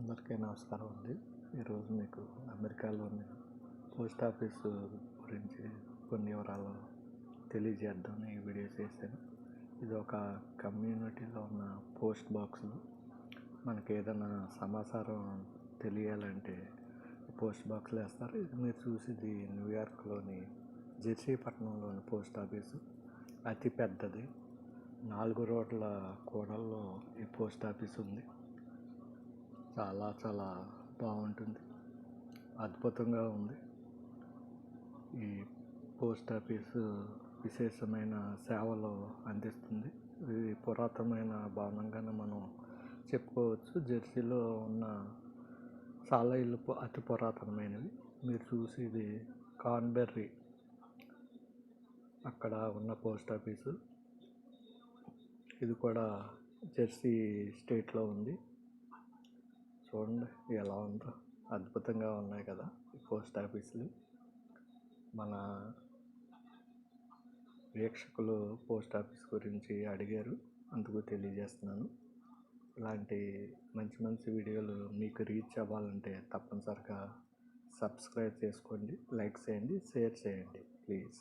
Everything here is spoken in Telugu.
అందరికీ నమస్కారం అండి. ఈరోజు మీకు అమెరికాలోని పోస్ట్ ఆఫీస్ గురించి కొన్ని వివరాలు తెలియజేద్దామని ఈ వీడియో చేశాను. ఇది ఒక కమ్యూనిటీలో ఉన్న పోస్ట్ బాక్సులు. మనకి ఏదైనా సమాచారం తెలియాలంటే పోస్ట్ బాక్స్లో వేస్తారు. ఇది మీరు చూసేది న్యూయార్క్లోని జెర్సీపట్నంలోని పోస్ట్ ఆఫీసు. అతి పెద్దది. నాలుగు రోడ్ల కూడల్లో ఈ పోస్ట్ ఆఫీస్ ఉంది. చాలా చాలా బాగుంటుంది. అద్భుతంగా ఉంది. ఈ పోస్ట్ ఆఫీసు విశేషమైన సేవలు అందిస్తుంది. ఇది పురాతనమైన భవనంగానే మనం చెప్పుకోవచ్చు. జెర్సీలో ఉన్న చాలా ఇల్లు అతి పురాతనమైనవి. మీరు చూసి ఇది కాన్బెర్రీ అక్కడ ఉన్న పోస్ట్ ఆఫీసు. ఇది కూడా జెర్సీ స్టేట్లో ఉంది. చూడండి ఎలా ఉందో. అద్భుతంగా ఉన్నాయి కదా ఈ పోస్ట్ ఆఫీసులు. మన వీక్షకులు పోస్ట్ ఆఫీస్ గురించి అడిగారు అందుకు తెలియజేస్తున్నాను. ఇలాంటి మంచి మంచి వీడియోలు మీకు రీచ్ అవ్వాలంటే తప్పనిసరిగా సబ్స్క్రైబ్ చేసుకోండి లైక్ చేయండి షేర్ చేయండి ప్లీజ్.